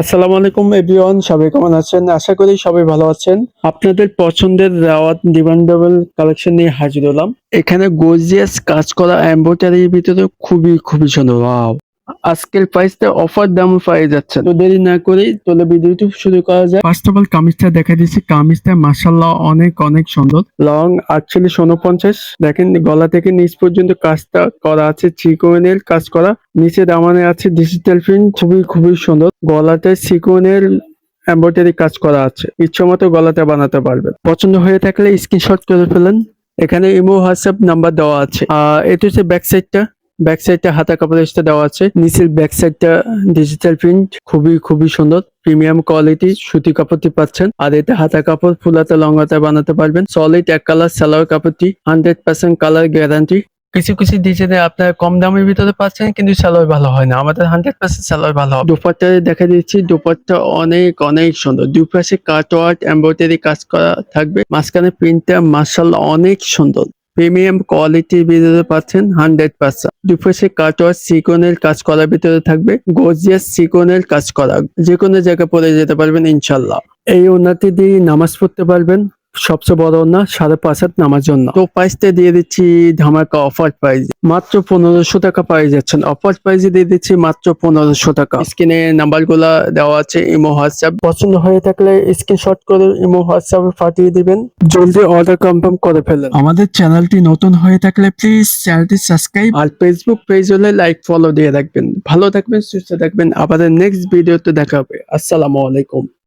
আসসালামু আলাইকুম এভরিওয়ান, সবাই কেমন আছেন? আশা করি সবাই ভালো আছেন। আপনাদের পছন্দের রাওয়াত ডিমান্ডেবল কালেকশন নিয়ে হাজির হলাম। এখানে গোজিয়াস কাজ করা এম্ব্রয়ডারির ভিতরে খুবই খুবই সুন্দর। আজকের প্রাইসটা অফার দাম পাই যাচ্ছে তো দেরি না করে তোলে ভিডিওটি শুরু করা যায় ফার্স্ট অফ অল কামিজটা দেখা দিচ্ছি কামিজটা মাসাল্লাহ অনেক অনেক সুন্দর। লং আটচল্লিশ উনপঞ্চাশ দেখেন গলা থেকে নিচ পর্যন্ত কাজটা করা আছে। চিকনের কাজ করা। নিচে দামানে আছে ডিজিটাল প্রিন্ট খুবই খুবই সুন্দর। গলাতে সিকোনের এম্ব্রয়ডারি কাজ করা আছে। ইচ্ছে মতো গলাতে বানাতে পারবেন। পছন্দ হয়ে থাকলে স্ক্রিনশট করে ফেলেন। এখানে ইমো হোয়াটসঅ্যাপ নাম্বার দেওয়া আছে। আহ এটা হচ্ছে ব্যাক সাইডটা ব্যাক সাইডটা হাতা কাপড় দেওয়া আছে। নিচের ব্যাক সাইডটা ডিজিটাল প্রিন্ট খুবই খুবই সুন্দর প্রিমিয়াম কোয়ালিটি সুতি কাপড়টি পাচ্ছেন। আর এতে হাতা কাপড় ফুলাতে লঙ্গাতে বানাতে পারবেন। সলিড এক কালার সালোয়ার কাপড়টি হান্ড্রেড পার্সেন্ট কালার গ্যারান্টি কিছু কিছু ডিজাইনে আপনার কম দামের ভিতরে পাচ্ছেন, কিন্তু সালোয়ার ভালো হয় না। আমাদের হান্ড্রেড পার্সেন্ট সালোয়ার ভালো হবে। দুপাট্টা দেখা দিচ্ছি। দুপাট্টা অনেক অনেক সুন্দর। দুপাশে কাট ওয়ার্ক এমব্রয়ডারি কাজ করা থাকবে। মাঝখানে প্রিন্টটা মার্শাল অনেক সুন্দর। প্রিমিয়াম কোয়ালিটির ভিতরে পাচ্ছেন হান্ড্রেড পার্সেন্ট। দুপাশে কাটওয়ার সিকোনের কাজ করার ভিতরে থাকবে, গর্জিয়াস সিকোনের কাজ করা। যে কোনো জায়গায় পড়ে যেতে পারবেন ইনশাল্লাহ। এই ওনাতে দিয়ে নামাজ পড়তে পারবেন সবচেয়ে বড় না, সাড়ে পাঁচ হাত নামার জন্য। তো প্রাইসটা দিয়ে দিচ্ছি ধামাকা অফার প্রাইস মাত্র পনেরোশো টাকা পাই যাচ্ছেন। অফার প্রাইসে দিয়ে দিচ্ছি মাত্র পনেরোশো টাকা। স্ক্রিনে নাম্বারগুলা দেওয়া আছে, ইমো, হোয়াটসঅ্যাপ। পছন্দ হয়ে থাকলে স্ক্রিনশট করে ইমো, হোয়াটসঅ্যাপে পাঠিয়ে দিবেন। জলদি অর্ডার কনফার্ম করে ফেলেন। আমাদের চ্যানেলটি নতুন হয়ে থাকলে প্লিজ চ্যানেলটি সাবস্ক্রাইব আর ফেসবুক পেজ হলে লাইক ফলো দিয়ে রাখবেন। ভালো থাকবেন, সুস্থ থাকবেন। আবার নেক্সট ভিডিওতে দেখা হবে। আসসালামু আলাইকুম।